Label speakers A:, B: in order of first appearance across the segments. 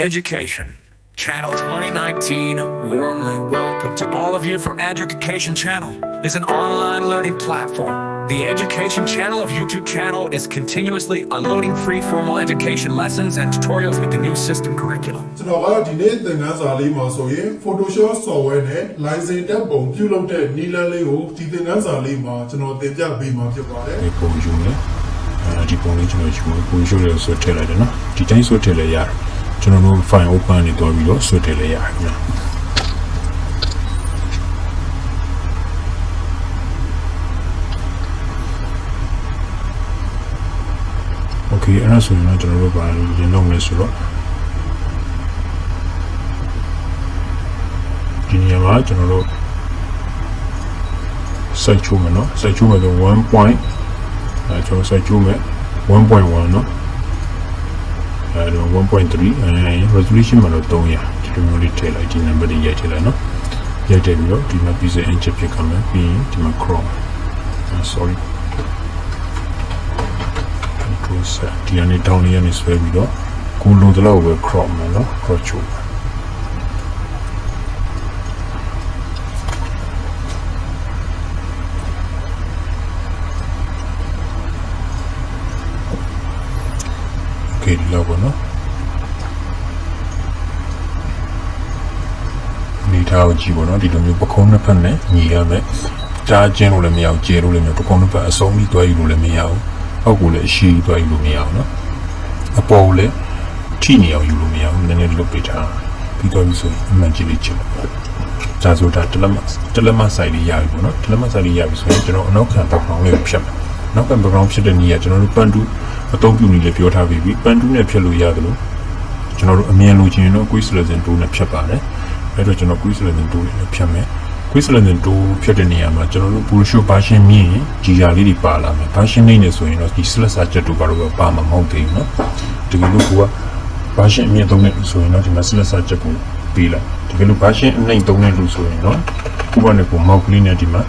A: Education Channel 2019 warmly welcome to all of you for Education Channel is an online learning platform. The Education Channel of YouTube channel is continuously uploading free formal education lessons and tutorials with the new system curriculum.
B: ကျွန်တော်ကတော့ဒီနေ့သင်ခန်းစာလေးမှာဆိုရင် Photoshop software နဲ့ license တက်ပုံပြုလုပ်တဲ့နည်းလမ်းလေးကိုဒီသင်ခန်းစာလေးမှာကျွန်တော်သင်ပြပေးမှာဖြစ်ပါတယ်
C: ဒီပုံယူမယ်အဲဒီပုံလေးကျွန်တော်ယူမယ်ပုံယူရဆိုထည့်လိုက်တယ်နော်ဒီတိုင်းဆိုထည့်လိုက်ရတယ် ကျွန်တော်တို့ file open နေတော့ပြီးတော့ဆွထည့်လိုက်ရတယ်ခင်ဗျာ Okay အဲ့ဒါဆိုရင်တော့ကျွန်တော်တို့ပါရင်လုပ်မယ်ဆိုတော့ဒီနေရာမှာကျွန်တော်တို့စိုက်ချိုးမယ်နော်စိုက်ချိုးမယ်ဆို1 point အဲကျွန်တော်စိုက်ချိုးမယ်1.1နော် အဲတော့1.3အဲ resolution မှာတော့300ဒီလိုမျိုးလေးထည့်လိုက်ဒီ number တွေရိုက်ထည့်လိုက်နော်ရိုက်တယ်ပြီးတော့ဒီမှာ pixel inch ဖြစ်ခမယ်ပြီးရင်ဒီမှာ chrome အဲ sorry control set ဒီကနေ down လေးကနေဆွဲပြီးတော့ကိုလိုတလောက်ပဲ crop မယ်နော် crop ချိုးမ ထားကိုကြည့်ပေါ့နော်ဒီလိုမျိုးပကုံးနှစ်ဖက်နဲ့ညီရမယ်ကြားချင်းလို့လည်းမရဘူးကျေလို့လည်းမရဘူးပကုံးနှစ်ဖက်အစုံပြီးတွားယူလို့လည်းမရဘူးအောက်ကိုလည်းအရှိတွားယူလို့မရဘူးနော်အပေါ်ကိုလည်းထိနေအောင်ယူလို့မရဘူးနည်းနည်းလွတ်ပေးထားပြီးတော့ပြီဆိုရင်အမှန်ကြီးလေးချစ်လို့ဒါဆိုတာတလက်မတလက်မဆိုင်လေးရပြီပေါ့နော်တလက်မဆိုင်လေးရပြီဆိုရင်ကျွန်တော်အနောက်ခံ background လေးကိုဖြတ်မယ်နောက်က background ဖြစ်တဲ့နေရာကျွန်တော်တို့ပန်တူအသုံးပြုနေလေပြောထားပြီးပြီပန်တူနဲ့ဖြတ်လို့ရတယ်လို့ကျွန်တော်တို့အမြင်လိုချင်ရင်တော့ quiz lesson 2နဲ့ဖြတ်ပါတယ် အဲ့တော့ကျွန်တော် quiz lesson 2နဲ့ဖြတ်မယ် quiz lesson 2ဖြတ်တဲ့နေရာမှာကျွန်တော်တို့ brochure version မြင်ရင်ကြီးရာလေးတွေပါလာမယ် version နေနေဆိုရင်တော့ဒီ slash စာချက်တို့ဘာလို့ပါမှာမဟုတ်သေးဘူးเนาะတကယ်လို့ကိုက version အမြင့်သုံးတဲ့ဆိုရင်တော့ဒီမှာ slash စာချက်ကိုပေးလိုက်တကယ်လို့ version အနှိမ်သုံးတဲ့လူဆိုရင်တော့ကိုကနေကို mouse ကလေးနဲ့ဒီမှာ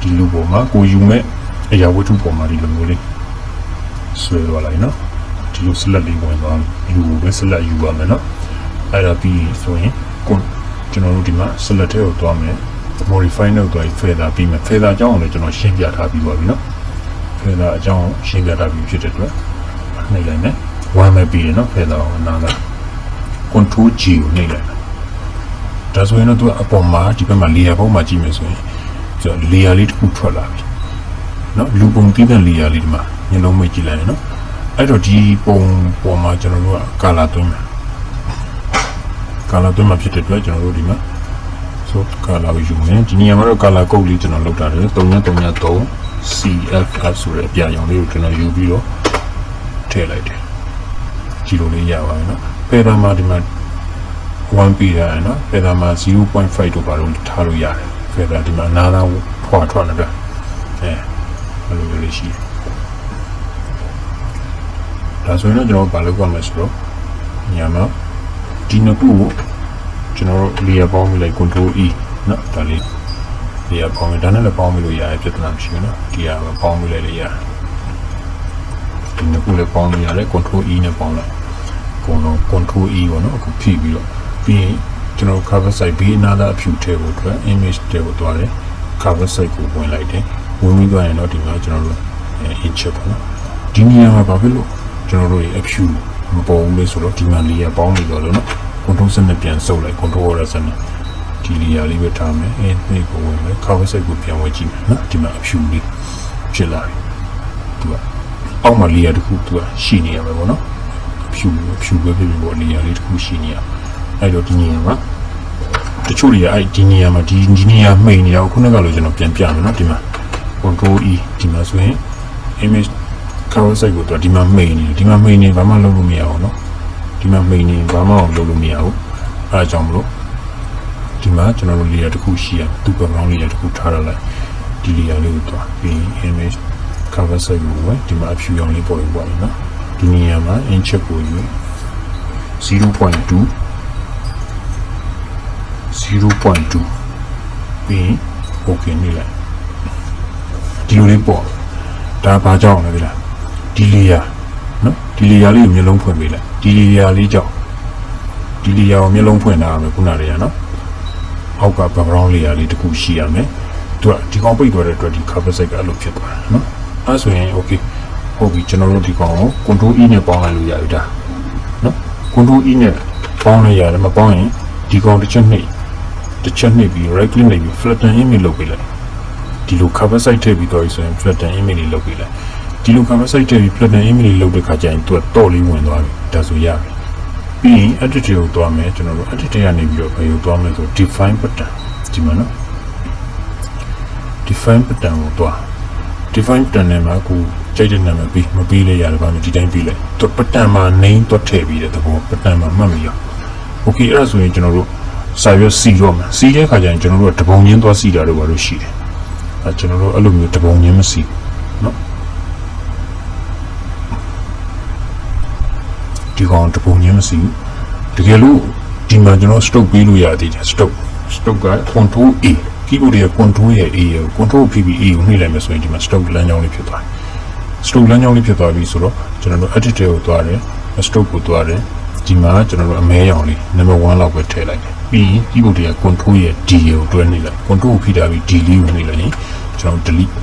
C: ဒီလူပေါ်မှာကိုယူမဲ့အရာဝတ္ထုပေါ်မှာဒီလိုမျိုးလေးဆွဲသွားလိုက်နော်ဒီလို select လေးဝင်သွားလူကိုပဲ select ယူပါမယ်နော်အဲ့ဒါပြီးဆိုရင်ကို ကျွန်တော်တို့ဒီမှာ select ထဲကိုသွားမယ် modify နဲ့သွားပြီး feather ပြီးမယ် feather အကြောင်းကိုလည်းကျွန်တော်ရှင်းပြထားပြီးပါပြီနော် feather အကြောင်းရှင်းပြထားပြီးဖြစ်တဲ့အတွက်နှိပ်လိုက်မယ်ဝမ်းမဲ့ပြီးရနော် feather ကိုနားလိုက် control G ကိုနှိပ်လိုက်ဒါဆိုရင်တော့သူကအပေါ်မှာဒီဘက်မှာ layer ပုံမှာကြည့်မယ်ဆိုရင်ကျွန်တော် layer လေးတစ်ခုထွက်လာပြီနော်လူပုံတည်တဲ့ layer လေးဒီမှာညလုံးမိတ်ကြည့်လိုက်ရင်နော်အဲ့တော့ဒီပုံပေါ်မှာကျွန်တော်တို့က color သွင်းမယ် color သွင်းမှာဖြစ်တဲ့အတွက်ကျွန်တော်တို့ဒီမှာ so color ကိုယူမယ်ဒီနေရာမှာတော့ color code လေးကျွန်တော်လောက်တာတယ်3333 CFF ဆိုတဲ့အပြာရောင်လေးကိုကျွန်တော်ယူပြီးတော့ထည့်လိုက်တယ်ဒီလိုလေးရပါမယ်နော်ပယ်တာမှာဒီမှာ1ပြီးရတယ်နော်ပယ်တာမှာ0.5တို့ဘာလို့ထားလို့ရတယ်ပယ်တာဒီမှာနားသားဖွာထွက်နေတာအဲဘယ်လိုမျိုးလေးရှိတယ်ဒါဆိုရင်တော့ကျွန်တော်ဘာလုပ်ရမလဲဆိုတော့ညမှာ ဒီနှစ်ခုကိုကျွန်တော်တို့ layer ပေါင်းပြီးလိုက် control E နော်ဒါလေး layer ပေါင်းပြီးဒါနဲ့လည်းပေါင်းပြီးလို့ရတယ်ပြဿနာမရှိဘူးနော်ဒီဟာပဲပေါင်းပြီးလိုက်လေရတယ်ဒီနှစ်ခုလည်းပေါင်းလို့ရတယ် control E နဲ့ပေါင်းလိုက်ကိုတော့ control E ပေါ့နော်အခုဖြည့်ပြီးတော့ပြီးရင်ကျွန်တော် cover site ဘေးအနားသားအဖြူထဲကိုအတွက် image ထဲကိုသွားတယ် cover site ကိုဝင်လိုက်တယ်ဝင်ပြီးသွားရင်တော့ဒီမှာကျွန်တော်တို့အဲ inch ပေါ့နော်ဒီနေရာမှာဘာဖြစ်လို့ကျွန်တော်တို့ရဲ့အဖြူ မပေါ်ဘူးလေဆိုတော့ဒီမှာ layer ပေါင်းနေတော့လို့နော် control စနစ်ပြန်ဆုပ်လိုက် control ရစနစ်ဒီ layer လေးပဲထားမယ်အဲနေ့ကိုဝင်မယ် cover site ကိုပြန်ဝင်ကြည့်မယ်နော်ဒီမှာအဖြူလေးဖြစ်လာပြီသူကအောက်မှာ layer တစ်ခုသူကရှိနေရမယ်ပေါ့နော်အဖြူအဖြူပဲဖြစ်ဖြစ်ပေါ့ layer လေးတစ်ခုရှိနေရအဲ့တော့ဒီနေရာမှာတချို့တွေကအဲ့ဒီနေရာမှာဒီဒီနေရာမှိန်နေတာကိုခုနကလိုကျွန်တော်ပြန်ပြမယ်နော်ဒီမှာ control E ဒီမှာဆိုရင် image ဝတ်စိတ်ကိုသူကဒီမှာမိန်နေဒီမှာမိန်နေဘာမှလုပ်လို့မရအောင်နော်ဒီမှာမိန်နေဘာမှအောင်လုပ်လို့မရဘူးအဲအကြောင်းမလို့ဒီမှာကျွန်တော်တို့လေယာတစ်ခုရှိရသူ့ background လေယာတစ်ခုထားရလိုက်ဒီလေယာလေးကိုသွားပြီး image cover စိတ်ကိုဝင်ဒီမှာအဖြူရောင်လေးပေါ်ယူပါလိမ့်နော်ဒီနေရာမှာ in chip ကိုယူ0.2 0.2ပြီး okay နေလိုက်ဒီလိုလေးပေါ်ဒါဘာကြောင့်လဲဒီလား ဒီ layer နော်ဒီ layer လေးကိုမျိုးလုံးဖွင့်ပေးလိုက်ဒီ layer လေးကြောင့်ဒီဒီလီယာကိုမျက်လုံးဖွင့်ထားရမယ်ခုနကလေးကနော်အောက်က background layer လေးတစ်ခုရှိရမယ်သူကဒီကောင်ပိတ်သွားတဲ့အတွက်ဒီ cover site ကအဲ့လိုဖြစ်သွားတယ်နော်အဲဆိုရင် okay ဟုတ်ပြီကျွန်တော်တို့ဒီကောင်ကို control E နဲ့ပေါင်းလိုက်လို့ရပြီဒါနော် control E နဲ့ပေါင်းလိုက်ရတယ်မပေါင်းရင်ဒီကောင်တစ်ချက်နှိပ်တစ်ချက်နှိပ်ပြီး right click နှိပ်ပြီး flatten image လုပ်ပေးလိုက်ဒီလို cover site ထည့်ပြီးတော့ဆိုရင် flatten image လေးလုပ်ပေးလိုက် ဒီလို cover site ထည့်ပြီး flatten image လေးလုပ်တဲ့ခါကျရင်သူကတော့လေးဝင်သွားပြီဒါဆိုရပြီပြီးရင် edit ကိုသွားမယ်ကျွန်တော်တို့ edit ကနေပြီးတော့ဘယ်ကိုသွားမလဲဆို define button ဒီမှာနော် define button ကိုသွား define button နဲ့မှာကိုကြိုက်တဲ့နာမည်ပြီးမပြီးလေရတယ်ဘာမှဒီတိုင်းပြီးလိုက်သူ button မှာ name တော့ထည့်ပြီးတဲ့သဘော button မှာမှတ်မိရော okay အဲ့ဒါဆိုရင်ကျွန်တော်တို့စာရွက်စီတော့မယ်စီတဲ့ခါကျရင်ကျွန်တော်တို့ကတပုံချင်းသွားစီတာတော့ဘာလို့ရှိတယ်အဲကျွန်တော်တို့အဲ့လိုမျိုးတပုံချင်းမစီဘူး ဒီကောင်တပုံချင်းမစီဘူးတကယ်လို့ဒီမှာကျွန်တော် stroke ပေးလို့ရသေးတယ် stroke stroke က control A keyboard ရဲ့ control ရဲ့ A ရဲ့ control PPA ကိုနှိပ်လိုက်မယ်ဆိုရင်ဒီမှာ stroke လမ်းကြောင်းလေးဖြစ်သွားတယ် stroke လမ်းကြောင်းလေးဖြစ်သွားပြီဆိုတော့ကျွန်တော်တို့ edit ကိုသွားတယ် stroke ကိုသွားတယ်ဒီမှာကျွန်တော်တို့အမဲရောင်လေး number 1လောက်ပဲထည့်လိုက်တယ်ပြီးရင် keyboard ရဲ့ control ရဲ့ D ကိုတွဲနှိပ်လိုက် control ကိုဖိထားပြီး D လေးကိုနှိပ်လိုက်ရင်ကျွန်တော် delete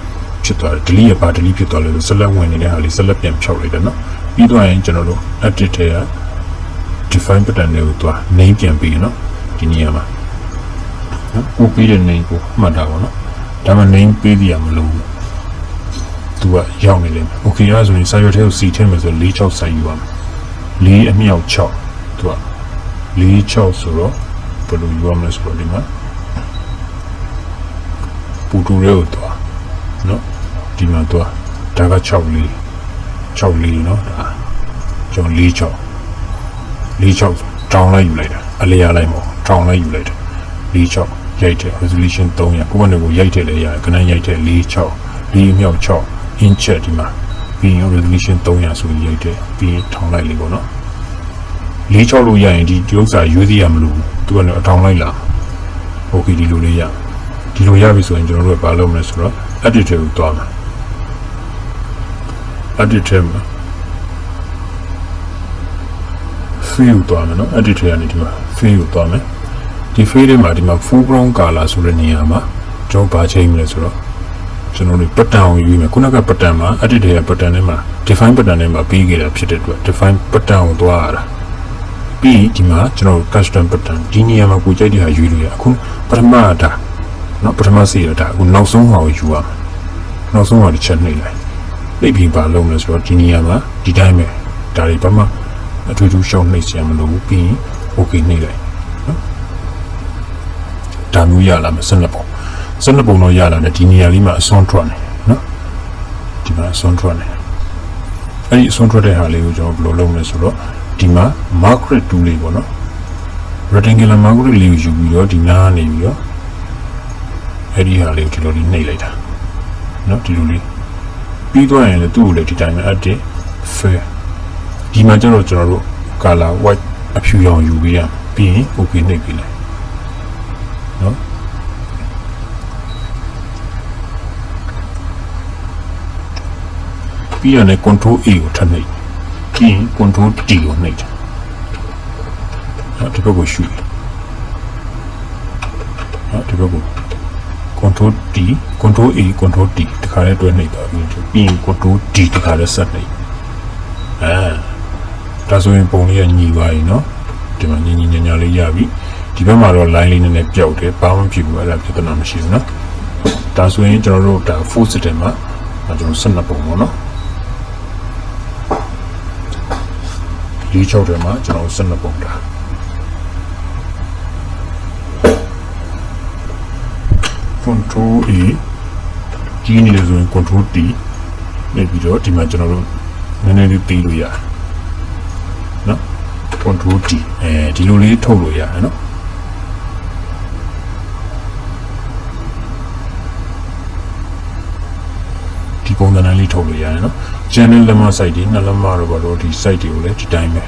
C: ဖြစ်သွားတယ် delete ရဲ့ဘာ delete ဖြစ်သွားလဲဆိုဆက်လက်ဝင်နေတဲ့ဟာလေးဆက်လက်ပြန်ဖြောက်လိုက်တယ်နော် ပြီးတော့ရင်ကျွန်တော်တို့ edit ထဲက define button တွေကိုသွား name ပြန်ပြီးနော်ဒီနေရာမှာနော်ကိုပြီးတဲ့ name ကိုမှတ်တာပါနော်ဒါမှ name ပေးပြရမလို့သူကရောက်နေလိမ့်မယ် okay အဲဒါဆိုရင်စာရွက်ထဲကိုစီထည့်မယ်ဆို၄6စိုက်ယူရမယ်၄အမြောက်6သူက၄6ဆိုတော့ဘယ်လိုယူရမလဲဆိုတော့ဒီမှာပူတူရဲကိုသွားနော်ဒီမှာသွားဒါက6လေး 6လေးနော်ဒါကျွန်တော်၄6 ၄6တောင်းလိုက်ယူလိုက်တာအလျားလိုက်မဟုတ်တောင်းလိုက်ယူလိုက်တာ၄6ရိုက်တယ် resolution 300ကိုယ့်ဘက်ကိုရိုက်တယ်လည်းရတယ်ခဏရိုက်တယ်၄6၄မြောက်6 inch ဒီမှာပြီးရင် resolution 300ဆိုပြီးရိုက်တယ်ပြီးရင်ထောင်းလိုက်လေပေါ့နော်၄6လို့ရရင်ဒီဒီဥစ္စာရွေးစီရမလို့သူကလည်းအထောင်းလိုက်လာโอเคဒီလိုလေးရဒီလိုရပြီဆိုရင်ကျွန်တော်တို့ကဘာလုပ်မလဲဆိုတော့ edit ကိုတွားမ ယ် edit ထဲမှာ fill ကိုသွားမယ်နော် edit ထဲကနေဒီမှာ fill ကိုသွားမယ်ဒီ fill ထဲမှာဒီမှာ foreground color ဆိုတဲ့နေရာမှာကျွန်တော်ဘာချိန်မလဲဆိုတော့ကျွန်တော်တို့ pattern ကိုယူမယ်ခုနက pattern မှာ edit ထဲက pattern ထဲမှာ define pattern ထဲမှာပြီးခဲ့တာဖြစ်တဲ့အတွက် define pattern ကိုသွားရတာပြီးဒီမှာကျွန်တော်တို့ custom pattern ဒီနေရာမှာကိုကြိုက်တဲ့ဟာယူလို့ရအခုပထမဒါနော်ပထမစီရတာအခုနောက်ဆုံးဟာကိုယူရမယ်နောက်ဆုံးဟာတစ်ချက်နှိပ်လိုက် နှိပ်ပြီးပါလုံးလဲဆိုတော့ဒီနေရာမှာဒီတိုင်းပဲဒါတွေဘာမှအထူးထူးရှောင်းနှိပ်စရာမလိုဘူးပြီးရင် okay နှိပ်လိုက်နော်ဒါမျိုးရလာမယ်စနစ်ပုံစနစ်ပုံတော့ရလာတယ်ဒီနေရာလေးမှာအစွန်းထွက်နေနော်ဒီမှာအစွန်းထွက်နေအဲ့ဒီအစွန်းထွက်တဲ့ဟာလေးကိုကျွန်တော်ဘယ်လိုလုပ်မလဲဆိုတော့ဒီမှာ market tool လေးပေါ့နော် rectangular market လေးကိုယူပြီးတော့ဒီနားနေပြီးတော့အဲ့ဒီဟာလေးကိုဒီလိုလေးနှိပ်လိုက်တာနော်ဒီလိုလေး ပြီးသွားရင်လည်းသူ့ကိုလည်းဒီတိုင်းပဲ edit fair ဒီမှာကျတော့ကျွန်တော်တို့ color white အဖြူရောင်ယူပေးရမယ်ပြီးရင် okay နှိပ်ပေးလိုက်နော်ပြီးရင်လည်း control A ကိုထပ်နှိပ်ပြီးရင် control D ကိုနှိပ်တယ်နော်ဒီဘက်ကိုရှုနော်ဒီဘက်ကို control D control A control D တခါလဲတွဲနှိပ်သွားပြီးပြီးရင် control D တခါလဲဆက်နှိပ်အဲဒါဆိုရင်ပုံလေးကညီပါရင်နော်ဒီမှာညီညီညာညာလေးရပြီဒီဘက်မှာတော့ line လေးနည်းနည်းပျောက်တယ်ဘာမှမဖြစ်ဘူးအဲ့ဒါပြဿနာမရှိဘူးနော်ဒါဆိုရင်ကျွန်တော်တို့ဒါ full system မှာကျွန်တော်12ပုံပေါ့နော်ဒီ6ထဲမှာကျွန်တော်12ပုံတာ control A ကြီးနေတယ်ဆိုရင် control D နဲ့ပြီးတော့ဒီမှာကျွန်တော်တို့နည်းနည်းလေးပြီးလို့ရတယ်နော် control D အဲဒီလိုလေးထုတ်လို့ရတယ်နော်ဒီပုံစံလေးထုတ်လို့ရတယ်နော် channel လက်မ site တွေနှစ်လက်မတော့ဘာလို့ဒီ site တွေကိုလည်းဒီတိုင်းပဲ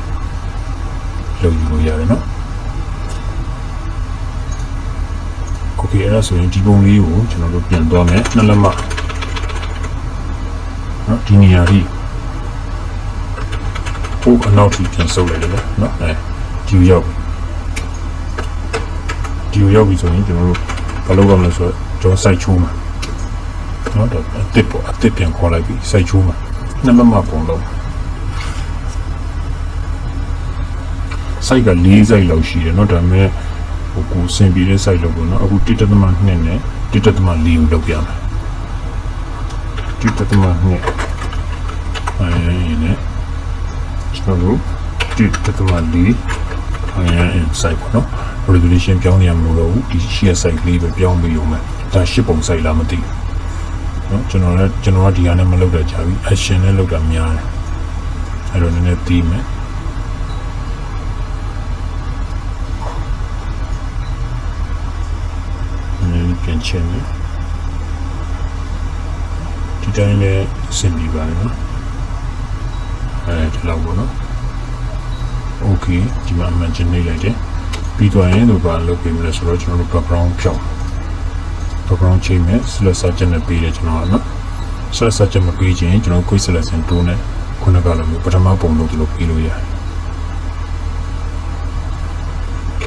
C: လုပ်ယူလို့ရတယ်နော် okay အဲ့ဒါဆိုရင်ဒီပုံလေးကိုကျွန်တော်တို့ပြန်သွားမယ်နှစ်လက်မနော်ဒီနေရာကြီး ဟိုအနောက်ထိပြန်ဆုပ်လိုက်တယ်ဗျနော်အဲဒီရောက်ပြီ ဒီကိုရောက်ပြီဆိုရင်ကျွန်တော်တို့ဘာလုပ်ရမလဲဆိုတော့ကျွန်တော်စိုက်ချိုးမှာနော်တော့အတစ်ပေါ့အတစ်ပြန်ခေါ်လိုက်ပြီစိုက်ချိုးမှာနှစ်မမပုံလုံးစိုက်က၄စိုက်လောက်ရှိတယ်เนาะဒါပေမဲ့ ဟိုကိုဆင်ပြီးတဲ့ site လို့ပေါ့နော်အခု1.2နဲ့1.4ကိုလောက်ပြမယ်1.2နဲ့အဲဒီနဲ့ကျွန်တော်တို့1.4အဲဒီ site ပေါ့နော် resolution ပြောင်းရမလို့တော့ဒီ share site လေးပဲပြောင်းပြီးရုံပဲဒါ10ပုံ site လားမသိဘူးနော်ကျွန်တော်လည်းကျွန်တော်ကဒီဟာနဲ့မလုပ်တော့ကြဘူး action နဲ့လုပ်တာများတယ်အဲ့တော့နည်းနည်းသိမယ် နည်းနည်းပြန်ချင်းမယ်ဒီတိုင်းလည်းအဆင်ပြေပါတယ်နော်အဲဒီလောက်ပေါ့နော် โอเคဒီမှာ imagine နေလိုက်တယ်ပြီးသွားရင်တော့ဘာလုပ်ပေးမလဲဆိုတော့ကျွန်တော်တို့ background ဖြောင်း background ချိန်မဲ့ select subject နဲ့ပေးတယ်ကျွန်တော်ကနော် select subject မပေးခြင်းကျွန်တော် quick selection tool နဲ့ခုနကလိုမျိုးပထမပုံလို့ဒီလိုပေးလို့ရတယ်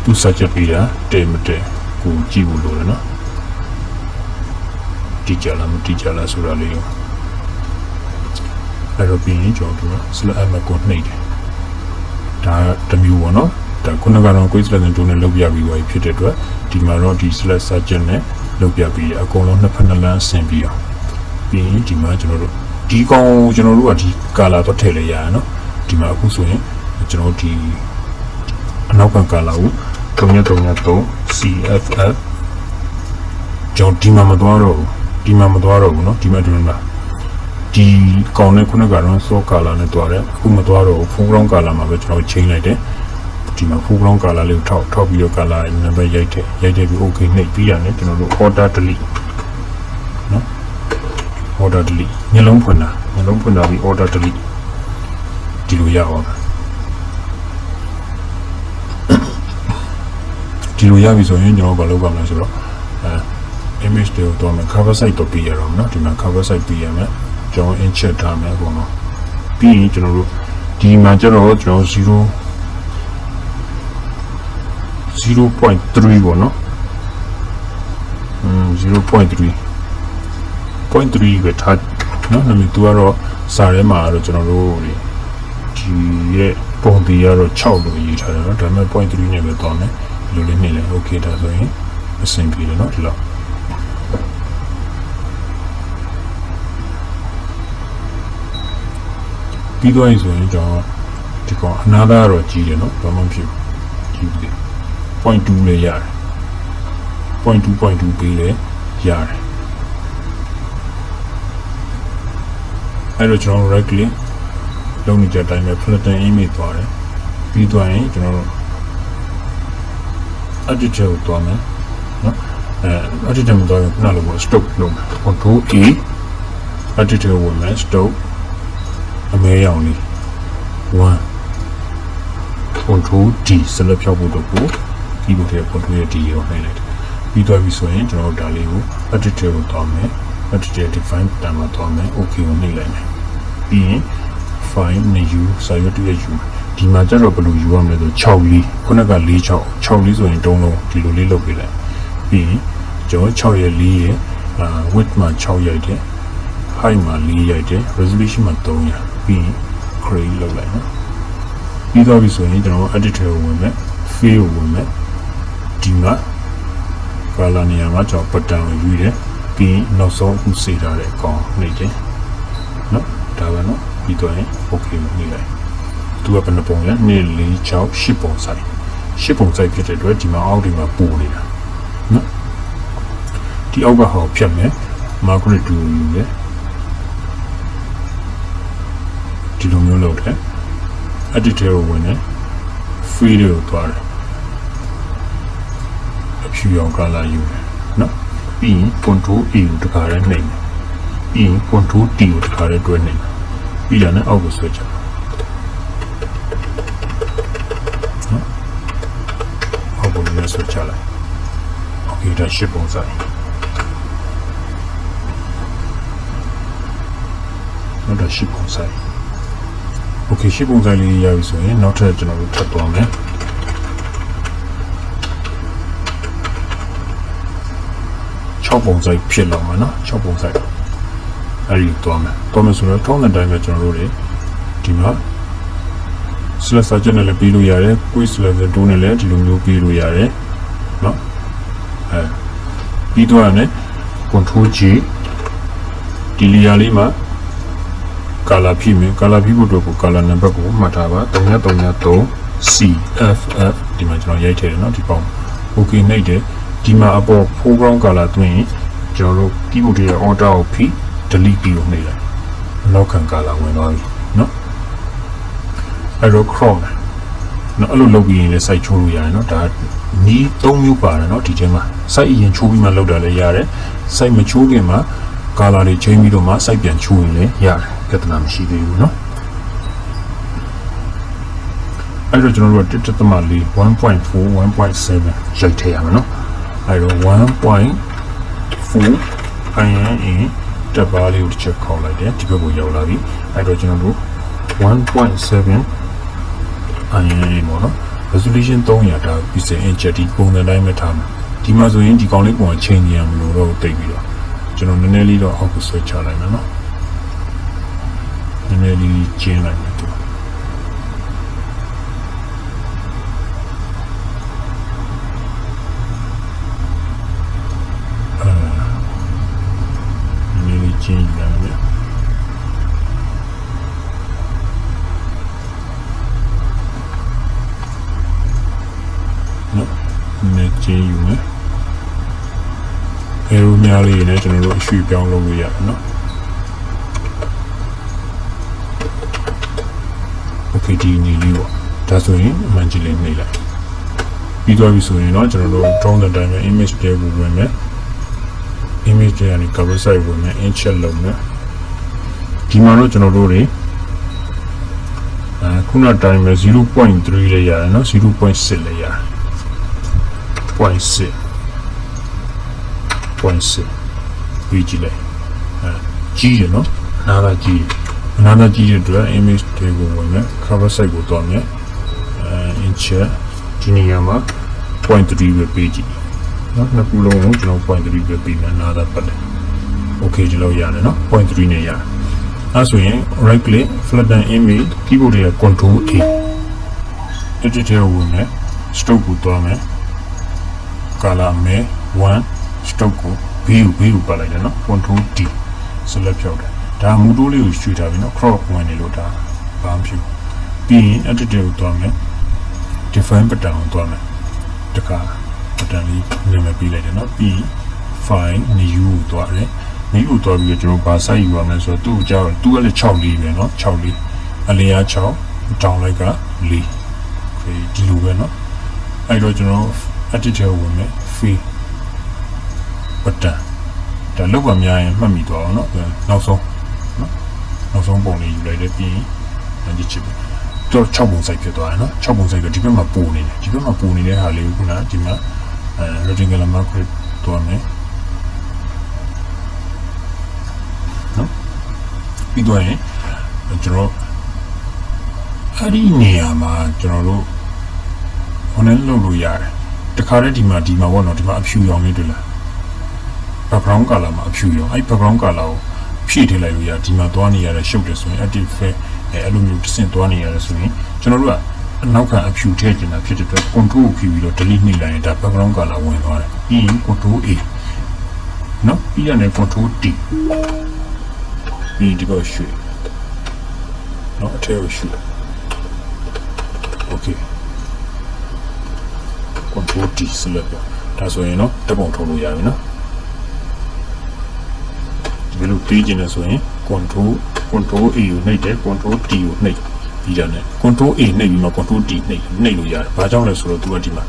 C: သူ subject ပေးတာတဲမတဲကိုကြည့်ဖို့လိုတယ်နော် တီချာလားမတီချာလားဆိုတာလေးကိုအဲ့တော့ပြီးရင်ကျွန်တော်တို့က select element ကိုနှိပ်တယ်ဒါတစ်မျိုးပေါ့နော်ဒါခုနကတော့ quiz lesson 2နဲ့လုပ်ပြပြီးသွားပြီဖြစ်တဲ့အတွက်ဒီမှာတော့ဒီ select subject နဲ့လုပ်ပြပြီးအကုန်လုံးနှစ်ဖက်နှစ်လမ်းဆင်ပြီးအောင်ပြီးရင်ဒီမှာကျွန်တော်တို့ဒီကောင်ကိုကျွန်တော်တို့ကဒီ color တော့ထည့်လိုက်ရရနော်ဒီမှာအခုဆိုရင်ကျွန်တော်တို့ဒီအနောက်က color ကို333 CFF ကျွန်တော်ဒီမှာမသွားတော့ဘူး ဒီမှာမသွားတော့ဘူးနော်ဒီမှာဒီမှာဒီကောင်နဲ့ခုနကတော့စောကာလာနဲ့တွားတယ်အခုမတွားတော့ဖုန်းကောင်းကာလာမှာပဲကျွန်တော်ချိန်လိုက်တယ်ဒီမှာဖုန်းကောင်းကာလာလေးကိုထောက်ထောက်ပြီးတော့ကာလာနံပါတ်ရိုက်တယ်ရိုက်တယ်ပြီး okay နှိပ်ပြီးရတယ်ကျွန်တော်တို့ order delete နော် order delete ညလုံးဖွင့်တာညလုံးဖွင့်တာပြီး order delete ဒီလိုရအောင်ဒီလိုရပြီဆိုရင်ကျွန်တော်ဘာလုပ်ပါမလဲဆိုတော့အဲ image တွေကိုတော့မယ် cover site တော့ပြီးရတော့မယ်နော်ဒီမှာ cover site ပြီးရမယ်ကျွန်တော် incheck ထားမယ်ပေါ့နော်ပြီးရင်ကျွန်တော်တို့ဒီမှာကျတော့ကျွန်တော်0 0.3ပေါ့နော်อืม0.3 0.3ပဲထားနော်နာမည်သူကတော့စာထဲမှာတော့ကျွန်တော်တို့ဒီဒီရဲ့ပုံတည်ကတော့6လို့ရေးထားတယ်နော်ဒါပေမဲ့0.3နဲ့ပဲတောင်းတယ်ဒီလိုလေးနေလဲ okay ဒါဆိုရင်အဆင်ပြေတယ်နော်ဒီလောက် ပြီးသွားရင်ဆိုရင်ကျွန်တော်ဒီကောင်အနာသားကတော့ကြီးတယ်နော်ဘာမှမဖြစ်ဘူးကြီးတယ် point 2လည်းရတယ် point 2 point 2ပေးလည်းရတယ်အဲ့တော့ကျွန်တော် right click လုံးနေကြတိုင်းပဲ flatten image သွားတယ်ပြီးသွားရင်ကျွန်တော်တို့ edit ကိုသွားမယ်နော်အဲ edit မှာသွားရင်ခုနလိုပေါ့ stop လုပ်မယ် control E edit ကိုဝင်မယ် stop အမဲရောင်လေး1 control D ဆက်လက်ဖြောက်ဖို့တော့ကို keyboard ရဲ့ control ရဲ့ D ကိုနှိပ်လိုက်တယ်ပြီးသွားပြီဆိုရင်ကျွန်တော်တို့ဒါလေးကို edit ကိုတောင်းမယ် edit define တမ်းမှာတောင်းမယ် OK ကိုနှိပ်လိုက်မယ်ပြီးရင် file new စာရွက်တူရဲ့ u ဒီမှာကျတော့ဘယ်လိုယူရမလဲဆို6လေးခုနက4 6 6လေးဆိုရင်တုံးလုံးဒီလိုလေးလုပ်ပေးလိုက်ပြီးရင်ကျွန်တော်6ရဲ့4ရဲ့အာ width မှာ6ရိုက်တယ် height မှာ4ရိုက်တယ် resolution မှာ300 ပြီးရင် create လုပ်လိုက်နော်ပြီးတော့ပြီဆိုရင်ကျွန်တော် editor ကိုဝင်မယ် fill ကိုဝင်မယ်ဒီမှာ color နေရာမှာကျွန်တော် button ကိုယူတယ်ပြီးရင်နောက်ဆုံးအခုစေထားတဲ့အကောင်နှိပ်တယ်နော်ဒါပဲနော်ပြီးတော့ရင် okay ကိုနှိပ်လိုက်သူကဘယ်နှပုံလဲ2 4 6 10ပုံဆိုင်10ပုံဆိုင်ဖြစ်တဲ့အတွက်ဒီမှာအောက်ဒီမှာပို့နေတာနော်ဒီအောက်ကဟောဖြတ်မယ် margaret 2ယူတယ် လိုမျိုးလုပ်တယ် editor ကိုဝင်တယ် field ကိုသွားတယ်အဖြူရောင် color ယူတယ်နော်ပြီးရင် control A ကိုတခါတည်းနှိပ်မယ်ပြီးရင် control T ကိုတခါတည်းတွဲနှိပ်မယ်ပြီးရင်လည်းအောက်ကိုဆွဲချတယ်နော်အောက်ကိုလည်းဆွဲချလိုက် okay ဒါရှစ်ပုံစံနော်ဒါရှစ်ပုံစံ โอเคရှစ်ပုံစံလေးရပြီဆိုရင်နောက်ထပ်ကျွန်တော်တို့ထပ်သွားမယ် 6ပုံစိုက်ဖြစ်လောက်မှာနော်6ပုံစိုက်အဲ့ဒီသွားမယ်သွားမယ်ဆိုတော့ထုံးတဲ့တိုင်းပဲကျွန်တော်တို့တွေဒီမှာ slash search နဲ့လည်းပြီးလို့ရတယ် quiz slash 2နဲ့လည်းဒီလိုမျိုးပြီးလို့ရတယ်နော်အဲပြီးတော့ရတယ် control G ဒီလီယာလေးမှာ color ဖြစ်မယ် color ဖြစ်ဖို့အတွက်ကို color number ကိုမှတ်ထားပါ3333 CFF ဒီမှာကျွန်တော်ရိုက်ထည့်တယ်เนาะဒီပေါင်း okay နှိပ်တယ်ဒီမှာအပေါ် foreground color သွင်းရင်ကျွန်တော်တို့ keyboard ရဲ့ order ကိုဖိ delete ပြီးလို့နှိပ်လိုက်နောက်ခံ color ဝင်သွားပြီเนาะအဲ့တော့ chrome နော်အဲ့လိုလုပ်ပြီးရင်လည်း site ချိုးလို့ရတယ်နော်ဒါနီး၃မျိုးပါတယ်နော်ဒီထဲမှာ site အရင်ချိုးပြီးမှလုပ်တာလည်းရတယ် site မချိုးခင်မှာ color တွေ change ပြီးတော့မှ site ပြန်ချိုးရင်လည်းရတယ် ပြဿနာမရှိသေးဘူးနော်အဲ့တော့ကျွန်တော်တို့ကတက်တက်မလေး1.4 1.7ရိုက်ထည့်ရမယ်နော်အဲ့တော့1.4အရင်အင်းတက်ပါလေးကိုတစ်ချက်ခေါက်လိုက်တယ်ဒီဘက်ကိုရောက်လာပြီအဲ့တော့ကျွန်တော်တို့1.7အရင်ပေါ့နော် resolution 300ဒါ pixel inch ဒီပုံစံတိုင်းပဲထားမှာဒီမှာဆိုရင်ဒီကောင်လေးပုံကချိန်နေရမလို့တော့တိတ်ပြီးတော့ကျွန်တော်နည်းနည်းလေးတော့အောက်ကိုဆွဲချလိုက်မယ်နော်န ည်းနည်းလေးကျင်းလိုက်မယ်သူနည်းနည်းလေးကျင်းယူလိုက်မယ်နော်နေချင်ယူမယ်အဲလိုများလေးနဲ့ကျွန်တော်တို့အရွှေ့ပြောင်းလုပ်လို့ရတယ်နော် KTE ညီလေးပေါ့ဒါဆိုရင်အမှန်ကြီးလေးနှိပ်လိုက်ပြီးသွားပြီဆိုရင်တော့ကျွန်တော်တို့ drone တဲ့အတိုင်းပဲ image တွေကိုဝင်မယ် image တွေကနေ cover site ဝင်မယ် inch လုံးနဲ့ဒီမှာတော့ကျွန်တော်တို့တွေအခုနောက်တိုင်းပဲ0.3လေးရတယ်နော်0.6လေးရတယ်0.6 0.6ပြီးကြည့်လိုက်အဲကြီးရနော်နားလာကြီး အနာသာကြီးတဲ့အတွက် image တွေကိုဝင်မယ် cover site ကိုတော့မယ်အဲ inch ဒီနေရာမှာ point 3ပဲပေးကြည့်နော်နှစ်ခုလုံးကိုကျွန်တော် point 3ပဲပေးမယ်အနာသာပတ်တယ် okay ဒီလိုရတယ်နော် point 3နဲ့ရတယ်အဲဆိုရင် right click flatten image keyboard ရဲ့ control A edit ထဲကိုဝင်မယ် stroke ကိုတော့မယ် color မဲ1 stroke ကို B ကို B ကိုပတ်လိုက်တယ်နော် control D select ဖြောက်တယ် ဒါမူတိုးလေးကိုရွှေ့ထားပြီးနော် crop ဝင်နေလို့ဒါဘာမှမဖြစ်ပြီးရင် attitude ကိုသွားမယ် define pattern ကိုသွားမယ်တခါ pattern လေးနာမည်ပေးလိုက်တယ်နော်ပြီး fine new ကိုသွားတယ် new ကိုသွားပြီးတော့ကျွန်တော်ဘာ site ယူရမလဲဆိုတော့သူ့ကိုကြောက်သူ့ကလည်း6လေးပဲနော်6လေးအလျား6 down လိုက်က4ဒီဒီလိုပဲနော်အဲ့တော့ကျွန်တော် attitude ဝင်မယ် fee pattern ဒါလောက်ပါများရင်မှတ်မိသွားအောင်နော်နောက်ဆုံး နောက်ဆုံးပုံလေးယူလိုက်တယ်ပြီးရင်ညစ်ချစ်ပေါ့တော့6ပုံစိုက်ဖြစ်သွားတယ်နော်6ပုံစိုက်တော့ဒီဘက်မှာပုံနေတယ်ဒီဘက်မှာပုံနေတဲ့ဟာလေးကိုခုနဒီမှာအဲ rectangular mark ဖြစ်သွားမယ်နော်ပြီးတော့ရင်ကျွန်တော်အဲ့ဒီနေရာမှာကျွန်တော်တို့ဟိုနဲ့လုပ်လို့ရတယ်တခါတည်းဒီမှာဒီမှာပေါ့နော်ဒီမှာအဖြူရောင်လေးတွေ့လား background color မှာအဖြူရောင်အဲ့ background color ကို ဖြည့်ထည့်လိုက်လို့ရဒီမှာသွားနေရတဲ့ရှုပ်တယ်ဆိုရင် active အဲအဲ့လိုမျိုးတစ်ဆင့်သွားနေရတယ်ဆိုရင်ကျွန်တော်တို့ကအနောက်ခံအဖြူထည့်ကျင်တာဖြစ်တဲ့အတွက် control ကိုဖြည့်ပြီးတော့ delete နှိပ်လိုက်ရင်ဒါ background color ဝင်သွားတယ်ပြီးရင် control A နော်ပြီးရနေ control D ပြီးဒီကောရွှေ့နော်အထက်ကိုရွှေ့ okay control D select ပါဒါဆိုရင်တော့တက်ပုံထုတ်လို့ရပြီနော်ဒီ လိုပြီးကျင်နေဆိုရင် control control A ကိုနှိပ်တယ် control D ကိုနှိပ်ပြီးကြတယ် control A နှိပ်ပြီးမှ control D နှိပ်နှိပ်လို့ရတယ်ဘာကြောင့်လဲဆိုတော့သူကဒီမှာ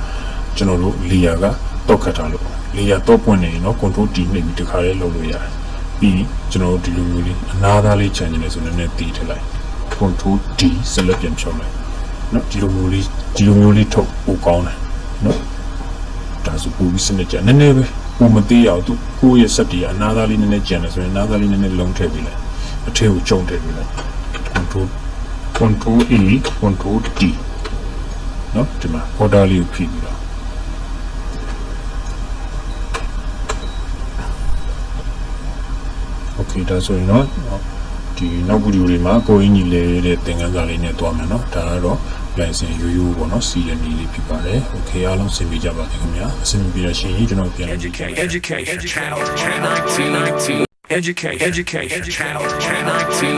C: ကျွန်တော်တို့ layer ကတောက်ခတ်ထားလို့ layer တော့ပွင့်နေရင်တော့ control D နှိပ်ပြီးတခါလေးလုပ်လို့ရတယ်ပြီးရင်ကျွန်တော်တို့ဒီလိုမျိုးလေးအနာသားလေးခြံနေတယ်ဆိုရင်လည်းတီးထည့်လိုက် control D select ပြန်ဖြောင်းလိုက်နော်ဒီလိုမျိုးလေးဒီလိုမျိုးလေးထုတ်ပိုကောင်းတယ်နော်ဒါဆိုပူပြီးစနစ်ကြနည်းနည်းပဲ ပူမသေးအောင်သူကိုယ့်ရဲ့စက်တီကအနာသားလေးနည်းနည်းကြံတယ်ဆိုရင်အနာသားလေးနည်းနည်းလုံးထည့်ပြီးလိုက်အထက်ကိုကျုံထည့်ပြီးလိုက် control control A control D နော်ဒီမှာ order လေးကိုဖြည့်ပြီးတော့ โอเคဒါဆိုရင်တော့ဒီနောက်ဗီဒီယိုတွေမှာကိုရင်းကြီးလဲတဲ့သင်ခန်းစာလေးနဲ့တွားမယ်เนาะဒါကတော့ လိုင်စင်ရိုးရိုးပေါ့နော် CND လေးဖြစ်ပါတယ်။ Okay အားလုံးဆင်ပြေကြပါခင်ဗျာ။အဆင်ပြေရရှင်ကြီးကျွန်တော်ပြန်
A: Educate Educate Channel 19 Educate Educate Channel 19